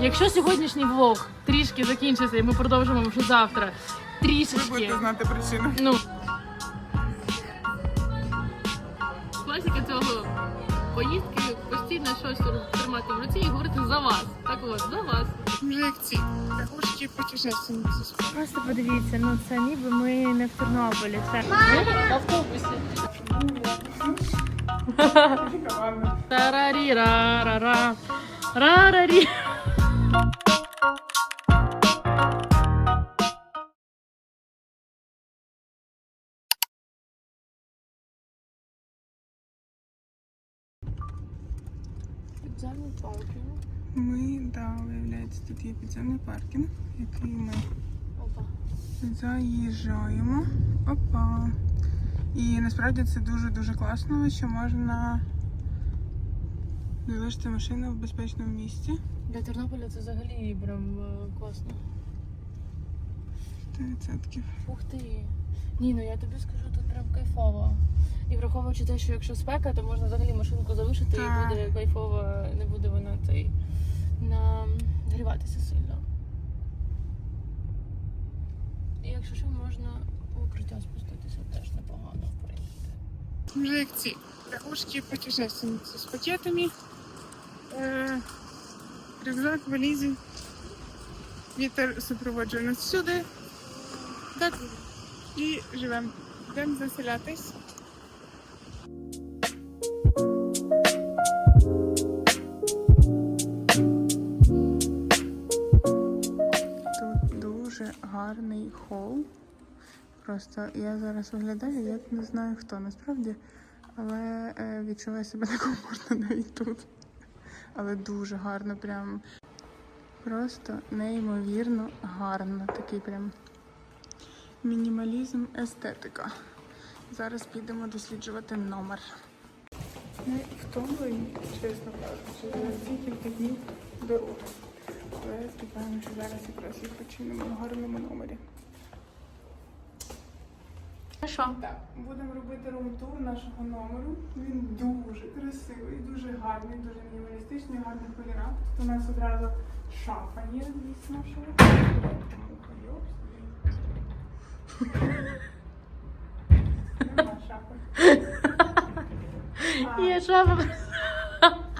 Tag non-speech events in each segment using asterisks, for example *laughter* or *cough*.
Якщо сьогоднішній влог трішки закінчиться і ми продовжимо вже завтра, Трішечки. Ви будете знати причину. Ну. Класика цього поїздки постійно щось тримати в руці і говорити за вас. Так от, за вас. Як ці путешественниці. Просто подивіться, ну це ніби ми не в Тернополі. Це в автобусі. Ладно. Тарарі ра ра ра рарарі. Підземний паркінг. Ми, да, виявляється, тут є підземний паркінг, який ми Опа. заїжджаємо. Опа. І насправді це дуже-дуже класно, що можна залишити машину в безпечному місці. Для Тернополя це взагалі прям е, класно. 100%. Ух ти. Ні, ну я тобі скажу, тут прям кайфово. І враховуючи те, що якщо спека, то можна взагалі машинку залишити Так. і буде кайфово, не буде вона цей нагріватися сильно. І якщо що, можна у укриття спуститися теж непогано, в принципі. Вже як ці рахушки путешественниці з пакетами. Е, рюкзак, валізі. Вітер супроводжує нас всюди. Так, і живемо. Йдемо заселятись. Тут дуже гарний хол. Просто я зараз виглядаю, як не знаю хто насправді, але е, відчуваю себе *laughs* некомфортно навіть тут. Але дуже гарно, прям просто неймовірно гарно. Такий прям мінімалізм, естетика. Зараз підемо досліджувати номер. Не втомлені, чесно кажучи, за кілька днів дороги. Але сподіваємося, що зараз якраз їх починимо в гарному номері. Що? Так, будемо робити рум-тур нашого номеру. Він дуже красивий, дуже гарний, дуже мінімалістичний, гарний кольорах. Тут у нас одразу шафа є, звісно, що. Нема *laughs* шафи. А, Є шафа.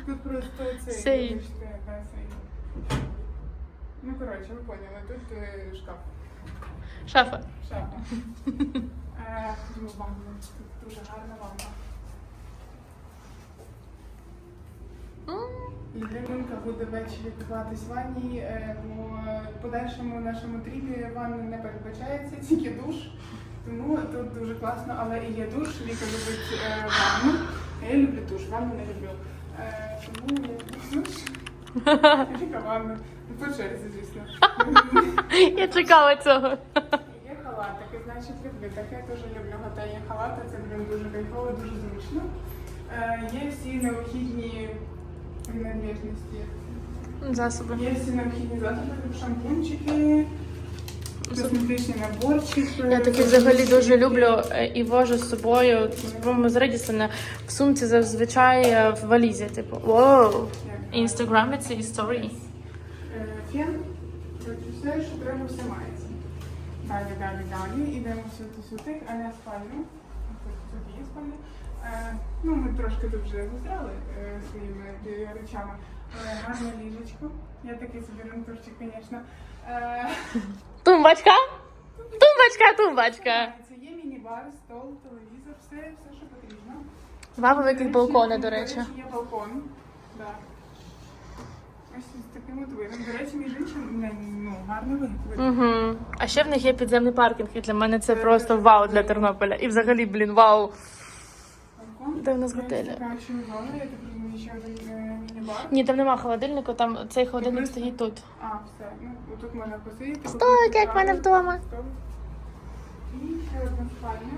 Тут просто цей, Сейф. вибачте, сейф. Ну, коротше, ви поняли, тут е, шкаф. Шафа. Шафа. *laughs* Ходімо в ванну. Тут дуже гарна ванна. Людинка буде ввечері купатись в ванні, е, бо в подальшому нашому тріпі ванни не передбачається, *laughs* тільки душ. Тому тут дуже класно, але і є душ, Віка любить е, ванну. Я люблю душ, ванну не люблю. Е, тому я душ. *laughs* Віка ванну. Ну, По черзі, звісно. *laughs* Я чекала цього. Значить люблю. Так я теж люблю готельні халати, це блін дуже кайфово, дуже зручно. Е, є всі необхідні принадлежності. Засоби. Є всі необхідні засоби, шампунчики, косметичні наборчики. Я таки взагалі дуже люблю е, і вожу з собою. По-моєму, з Редісона в сумці зазвичай е, в валізі. Типу, воу. Інстаграм це історії. Е, Фен, коротше, все, що треба, все мається. Далі, далі, далі. Ідемо сюди сюди, а не спальню. Тут, є спальня. Е, ну, ми трошки тут вже застряли е, своїми е, речами. Але гарне ліжечко. Я такий собі рентурчик, звісно. Е, Тумбочка? Тумбочка, тумбочка. це є міні-бар, стол, телевізор, все, все, що потрібно. Два великих балкони, до речі. Є балкон. Да. Ось з таким от видом. До речі, між іншим, ну, вид. Угу. А ще в них є підземний паркінг, і для мене це просто вау для Тернополя. І взагалі, блін, вау. Де в нас готелі? е. Ні, там нема холодильника, там цей холодильник стоїть тут. А, все. Ну, тут можна посидіти. Столик, як в мене вдома. І ще одна спальня.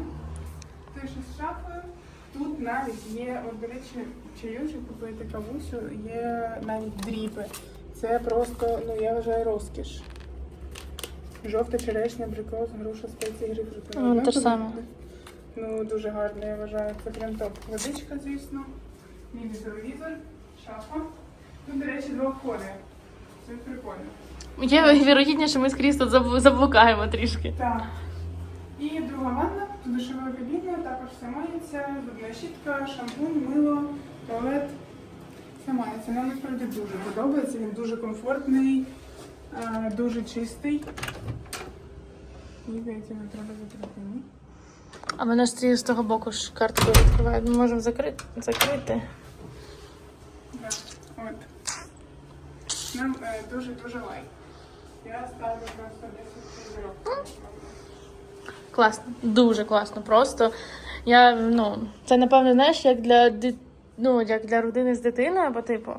Теж із шафою. Тут навіть є, от, до речі, чайочок купити кавусю, є навіть дріпи. Це просто, ну я вважаю, розкіш. Жовта черешня, абрикос, груша, спеції, грейпфрут. Ну, те ж саме. Ну, дуже гарно, я вважаю. Це прям топ. Водичка, звісно. Міні-телевізор, шафа. Тут, до речі, два входи. Це прикольно. Є вірогідніше, ми скрізь тут заб- заблукаємо трішки. Так. І друга ванна душовою кабіною, також все мається, зубна щітка, шампунь, мило, туалет. Все мається. Нам насправді дуже подобається, він дуже комфортний, е, дуже чистий. Мені здається, треба закрити. Ні? А мене ж з того боку ж карткою відкривають. Ми можемо закрити. закрити. Так, от. Нам дуже-дуже лайк. Я ставлю просто 10 зірок. Класно, дуже класно. Просто я ну, це напевно, знаєш, як для ди- ну, як для родини з дитиною, або типу.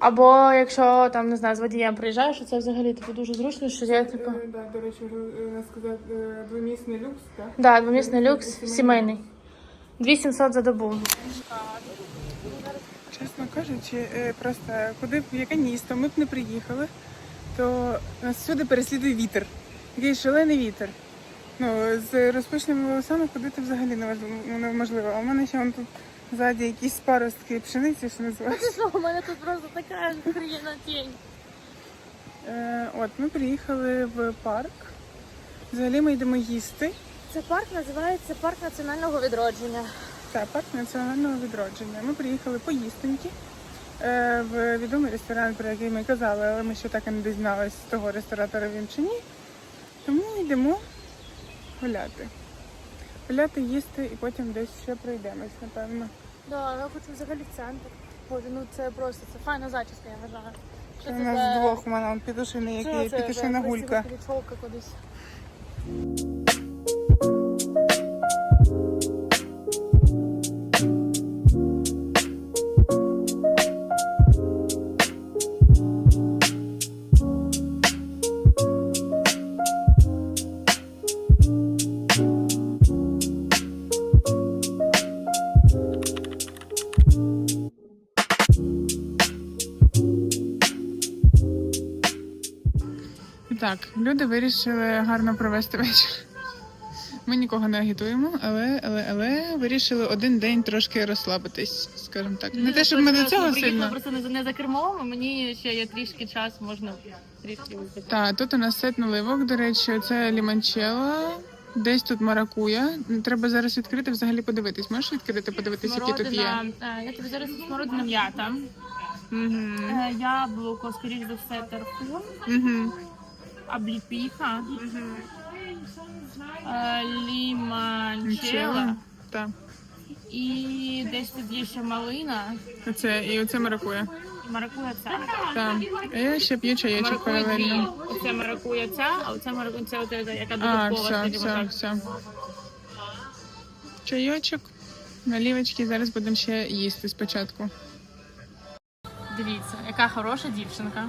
Або якщо там не знаю, з водієм приїжджаєш, що це взагалі типу дуже зручно, що я типу. Е, да, до речі, е, сказати, е, двомісний люкс, так? Да, двомісний люкс сімейний. 2700 за добу. Чесно кажучи, просто куди б яке місто ми б не приїхали, то нас всюди переслідує вітер. Який шалений вітер. Ну, з розпущеними волосами ходити взагалі неможливо. А в мене ще вон тут ззаді якісь паростки пшениці, що називається. Що, у мене тут просто така хріна тінь. Е, от, ми приїхали в парк. Взагалі ми йдемо їсти. Це парк називається парк національного відродження. Так, парк національного відродження. Ми приїхали поїстеньки е, в відомий ресторан, про який ми казали, але ми ще так і не дізналися з того ресторатора він чи ні. Тому йдемо гуляти. Гуляти, їсти і потім десь ще пройдемось, напевно. Да, я хочу взагалі в центр. Боже, ну це просто це файна зачіска, я вважаю. Це у нас двох у мене он петушини, які петушина гулька. Кудись. Так, люди вирішили гарно провести вечір. Ми нікого не агітуємо, але, але, але вирішили один день трошки розслабитись, скажімо так. Не те, щоб ми до цього сильно. Просто не, не за кермом, а мені ще є трішки час, можна трішки випити. Так, тут у нас сет наливок, до речі, це лімончелло. Десь тут маракуя. Треба зараз відкрити, взагалі подивитись. Можеш відкрити, подивитись, які тут є? Смородина, е, я тобі зараз смородина м'ята, Угу. е, яблуко, скоріш за все, тархун, Угу. Обліпіха, е, ліманчела Так. і десь тут є ще малина Оце і оце маракуя. маракуя ця. Так. А я ще п'ю чаєчок Маракуя дві. паралельно. Оце маракуя ця, а оце маракуя ця, от, яка А, додаткова, все, скажімо все, так. все. Чайочок, налівочки. Зараз будемо ще їсти спочатку. Дивіться, яка хороша дівчинка.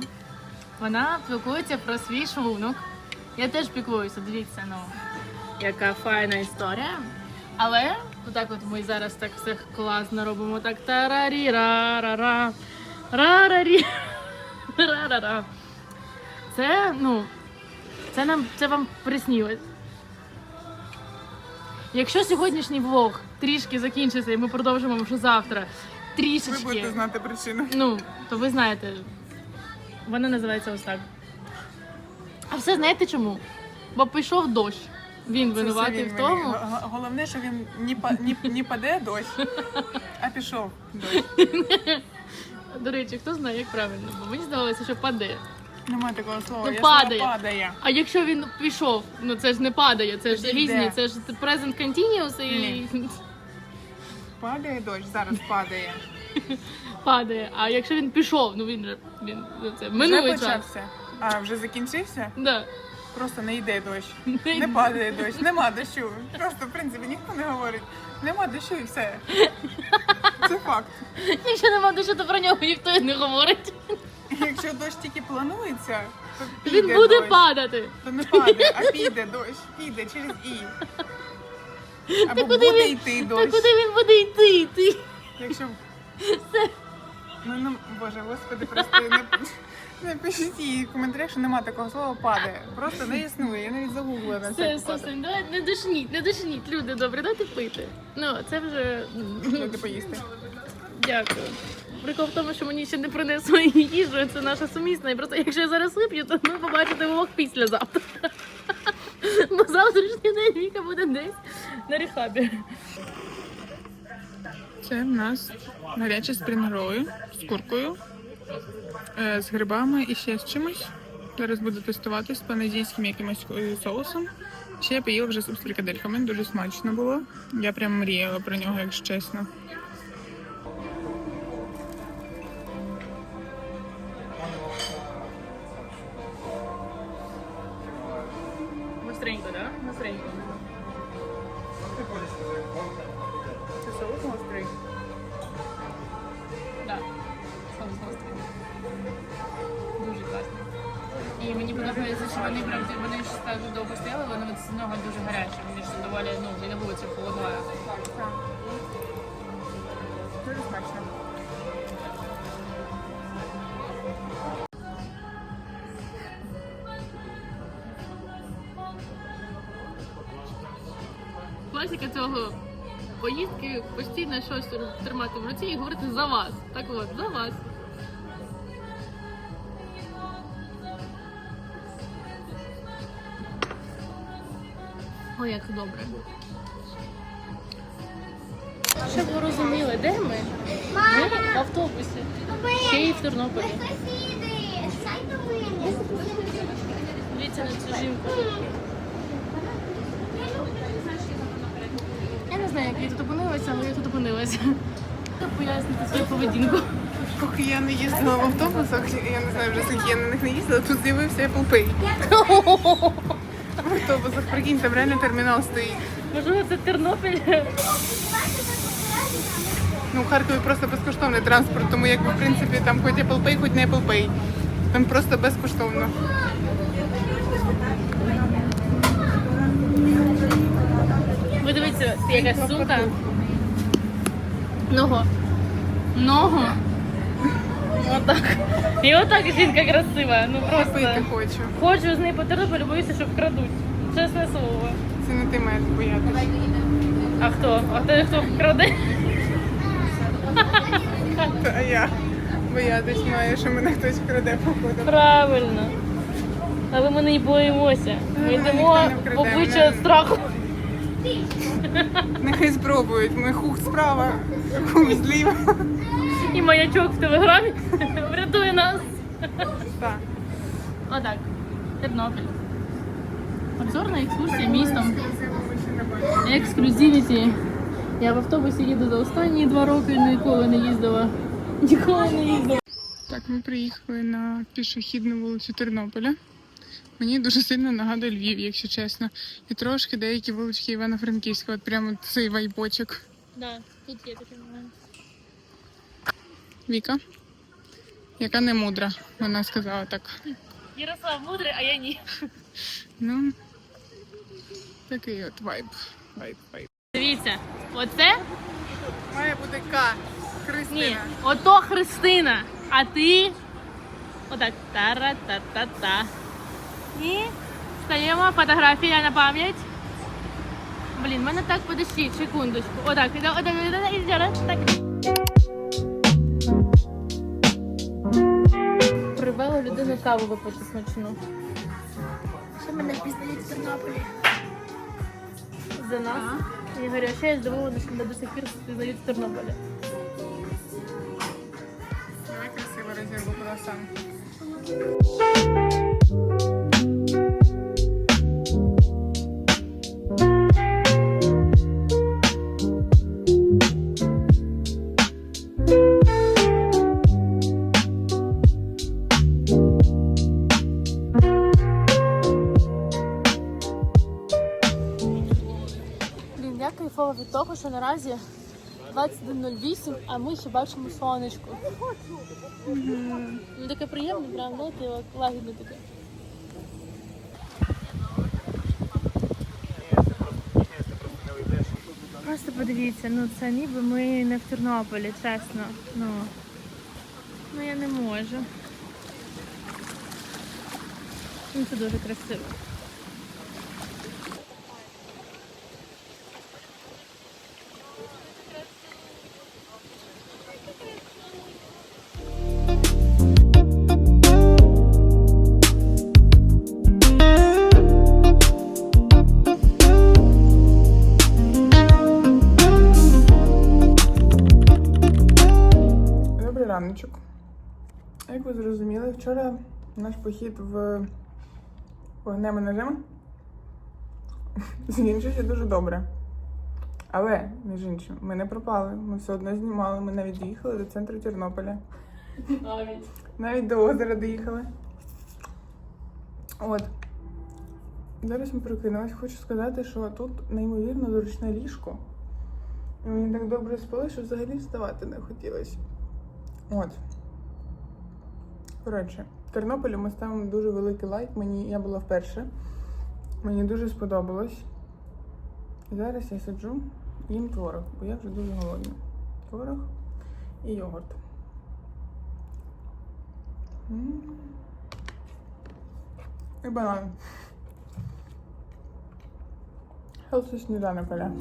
Вона піклується про свій шлунок. Я теж піклуюся, дивіться, ну яка файна історія. Але отак от ми зараз так все класно робимо. Так тарарі ра ра ра рарарі ра ра ра Це, ну, це нам це вам приснілось. Якщо сьогоднішній влог трішки закінчиться і ми продовжимо вже завтра. Трішечки. Ви будете знати причину. Ну, то ви знаєте, вона називається ось так. А все знаєте чому? Бо пішов дощ. Він винуватий в тому. Головне, що він не, паде дощ, а пішов дощ. До речі, хто знає, як правильно, бо мені здавалося, що паде. Немає такого слова. Ну, падає. слово падає. А якщо він пішов, ну це ж не падає, це ж Тоді різні, йде. це ж present continuous і Падає дощ, зараз падає. *laughs* падає. А якщо він пішов, ну він же він ну, це Вже минулий час. почався. А, вже закінчився? Да. Просто не йде дощ. Не падає дощ, нема дощу. Просто, в принципі, ніхто не говорить. Нема дощу і все. Це факт. Якщо нема дощу, то про нього ніхто і не говорить. Якщо дощ тільки планується, то піде Він буде дощ. падати. То не падає, а піде дощ. Піде через і. Або куди буде він- йти Та дощ. куди він буде йти? йти? Якщо. Ну, ну, боже, господи, просто не, не пишіть їй в коментарях, що нема такого слова падає. Просто не існує. Я навіть загуглила на це. все, все, давай, не душніть, не душніть, люди добре, дайте пити. Ну, це вже м, Люди поїсти. дякую. прикол в тому, що мені ще не принесли їжу, це наша сумісна. І просто якщо я зараз вип'ю, то ми побачите влог післязавтра. Бо завтрашній день Віка буде десь на рехабі. Це в нас гарячі спрінроли з куркою, е, з грибами і ще з чимось. Зараз буду тестувати з паназійським якимось е, соусом. Ще я поїла вже з фрикадельками, дуже смачно було. Я прям мріяла про нього, якщо чесно. Гостренько, да? Гостренько. Це соус гострий? Так, соус гострий. Дуже класно. І мені подобається, що вони прям вони ж так довго стояли, вони з нього дуже гарячі. Вони ж доволі, ну, і на вулиці холодною. Дуже смачно. Класика цього поїздки постійно щось тримати в руці і говорити за вас. Так от, за вас. Ой, як добре. Щоб ви розуміли, де ми? Ми в автобусі. Ще й в Тернополі. Дивіться на цю жінку. Я не знаю, як я тут опинилася, але я тут опинилася. Пояснити свою поведінку. Поки я не їздила в автобусах, я не знаю вже скільки я на них не їздила, тут з'явився Apple Pay. В автобусах, прикинь, там реально термінал стоїть. Можливо, це Тернопіль. Ну, в Харкові просто безкоштовний транспорт, тому якби в принципі там хоч Apple Pay, хоч не Apple Pay. Там просто безкоштовно. Ви дивіться, яка сумка. Ного. Ногу. Отак. І отак жінка красива. Ну Пити просто. хочу. Хочу з нею по Тернополю, боюся, що вкрадуть. Чесне слово. Це не ти маєш боятися. А хто? А хто хто вкраде? А я боятись маю, що мене хтось краде походу. Правильно. Але ми не боїмося. Ми йдемо в обличчя страху. Нехай спробують. Ми хух справа, хух зліва. І маячок в телеграмі врятує нас. Так. Отак. Тернопіль. Обзорна екскурсія містом. Ексклюзивіті. Я в автобусі їду за останні два роки, ніколи не їздила. Ніколи не їздила. Так, ми приїхали на пішохідну вулицю Тернополя. Мені дуже сильно нагадує Львів, якщо чесно. І трошки деякі вулички Івано-Франківська, от прямо цей вайбочок. Да, тут є такий момент. Віка, яка не мудра, вона сказала так. Ярослав мудрий, а я ні. Ну, такий от вайб. Вайб, вайб. Дивіться, оце Має бути К. ні, Христина. ото Христина, а ти отак тара-та-та-та. І стаємо фотографія на пам'ять. Блін, мене так подожди, секундочку. Отак, іде, отак, іде, іде, так. Привела людину каву випити смачну. Що мене пізнають в Тернополі? За нас. Я говорю, а ще я здивована, що мене до сих пір пізнають в Тернополі. Давай красиво розірву круасан. 21.08, а ми ще бачимо сонечко. Ну таке приємне, прям, знаєте, от лагідне таке. Просто подивіться, ну це ніби ми не в Тернополі, чесно. Ну, ну я не можу. Ну це дуже красиво. Вчора наш похід в вогнем і ножем закінчився дуже добре. Але, між іншим, ми не пропали. Ми все одно знімали. Ми навіть доїхали до центру Тернополя. Навіть. Навіть до озера доїхали. От. Зараз ми прокинулась. Хочу сказати, що тут неймовірно зручне ліжко. І мені так добре спали, що взагалі вставати не хотілося. От. Коротше, в Тернополі ми ставимо дуже великий лайк. Мені я була вперше. Мені дуже сподобалось. Зараз я сиджу, їм творог, бо я вже дуже голодна. Творог і йогурт. М. І банан. Хелсі сніданок, Оля.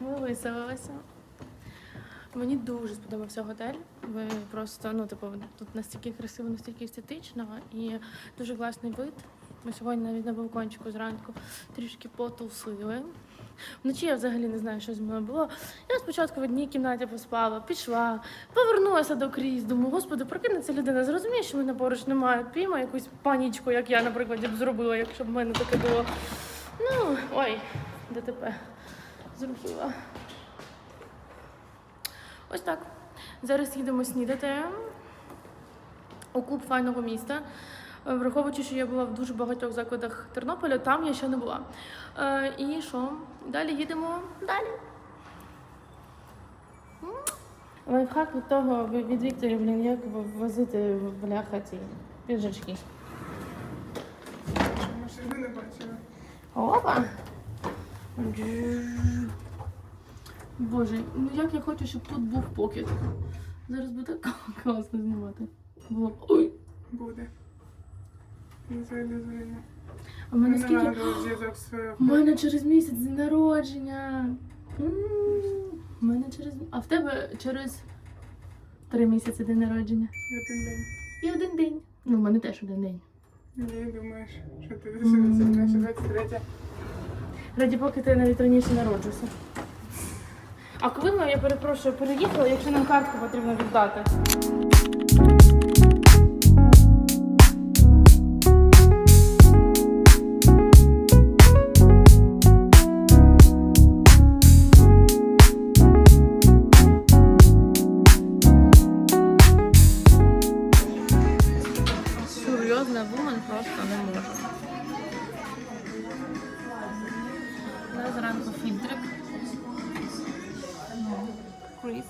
Ми виселилися. Мені дуже сподобався готель. Ви просто, ну, типу, тут настільки красиво, настільки естетично і дуже класний вид. Ми сьогодні навіть на балкончику зранку трішки потусили. Вночі я взагалі не знаю, що з мною було. Я спочатку в одній кімнаті поспала, пішла, повернулася до крізь. Думаю, господи, прокинеться людина, зрозуміє, що мене поруч немає. Пійма якусь панічку, як я, наприклад, б зробила, якщо б в мене таке було. Ну, ой, ДТП зробила. Ось так. Зараз їдемо снідати у клуб файного міста. Е, Враховуючи, що я була в дуже багатьох закладах Тернополя, там я ще не була. Е, і що? Далі їдемо далі. Лайфхак від того від Вікторії, блін, як возити бляха ці піджачки. Ми ще ви не бачили. Опа. Боже, ну як я хочу, щоб тут був покет. Зараз буде класно знімати. Було б. Ой! Буде. Не. А в мене Не скільки. нагадую зв'язок з У мене через місяць день народження. М, У мене через. А в тебе через три місяці день народження. один день. І один день. Ну, в мене теж один день. Ні, думаєш, що ти десь наше 23 Раді поки ти навіть раніше народжуся. А коли ми, я перепрошую, переїхали, якщо нам картку потрібно віддати? У зранку фільтрик. Кріс.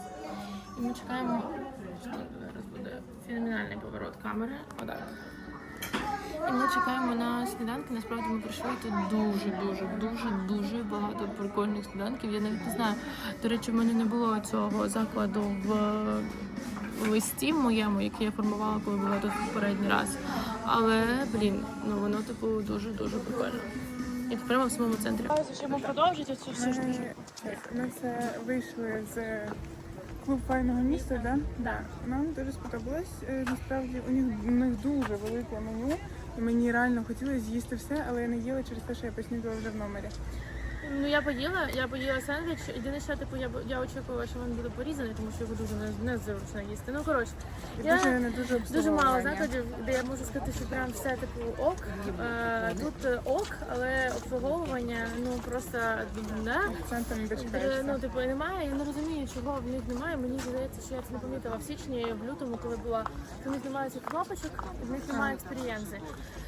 І ми чекаємо, зараз буде феноменальний поворот камери. Отак. І ми чекаємо на сніданки. Насправді ми прийшли тут дуже, дуже, дуже, дуже багато прикольних сніданків. Я навіть не знаю. До речі, в мене не було цього закладу в листі моєму, який я формувала, коли була тут попередній раз. Але, блін, ну воно типу дуже дуже прикольно. І прямо в самому центрі. Що ми продовжити цю всю штуку? Ми, ми все вийшли з клуб файного міста, да? Да. Нам дуже сподобалось. Е, Насправді у них, у них дуже велике меню. І мені реально хотілося з'їсти все, але я не їла через те, що я поснідала вже в номері. Ну я поїла, я поїла сендвіч. Єдине, що типу я б- я очікувала, що він буде порізаний, тому що його дуже не- незручно їсти. Ну коротше, І Я дуже не дуже дуже мало обслуговування. закладів, де я можу сказати, що прям все типу ок. Е, тут е, ок, але обслуговування ну просто. Акцентом не Е, дочекаєшся. Ну, типу, немає. Я не розумію, чого в них немає. Мені здається, що я це не помітила в січні, в лютому, коли була. В них немає цих кнопочок, в них немає експерієнзи.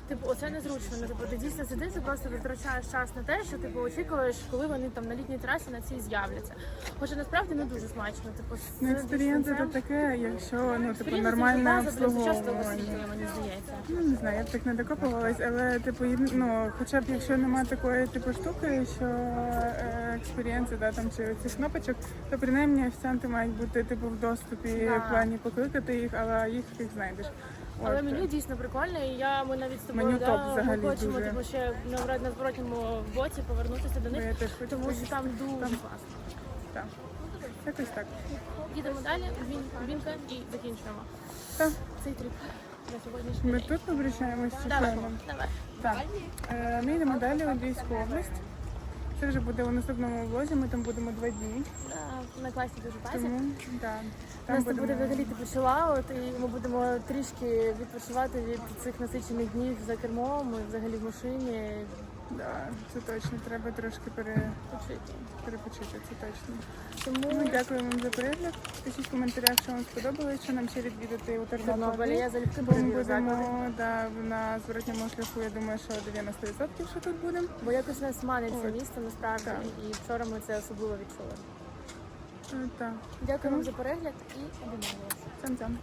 Типу, оце незручно. Ну, типу, ти дійсно сидиш і просто витрачаєш час на те, що типу очікуєш, коли вони там на літній трасі на цій з'являться. Хоча насправді не дуже смачно. Типу, з Ну, експерієнс це таке, якщо ну типу нормальне обслуговування. мені здається. Ну не знаю, я б так не докопувалась, але типу, ну, хоча б якщо немає такої типу штуки, що е, експерієнси, да, там чи цих кнопочок, то принаймні офіціанти мають бути типу в доступі Да. в плані покликати їх, але їх їх знайдеш. Але От. меню дійсно прикольне, і я ми навіть з тобою Меню да, топ взагалі хочемо дуже. типу, ще на, на зворотньому боці повернутися до них, я теж хочу тому що поїсти. там дуже Там. класно. Так. Якось так. їдемо далі, Він, Вінка і закінчуємо Так. цей трip на сьогоднішній Ми день. тут попрощаємось чи Давай, давай. Так. Е, Ми йдемо далі у Львівську область. Це вже буде у наступному влозі, ми там будемо два дні. Да, На класі дуже базі. Тому да, У там нас тут буде взагалі типу чилаут, і ми будемо трішки відпочивати від цих насичених днів за кермом, і взагалі в машині. Да, це точно. Треба трошки пере... Почити. перепочити, це точно. Тому Ну, дякую вам за перегляд. Пишіть в коментарях, що вам сподобалось, що нам ще відвідати у Тернополі я залюбки Бо ми перевірю заклади. будемо да, на зворотньому шляху, я думаю, що 90% що тут будемо. Бо якось нас манить це місто насправді, Так. і вчора ми це особливо відчули. Так, Дякую вам за перегляд і обіймаємо цям-цям.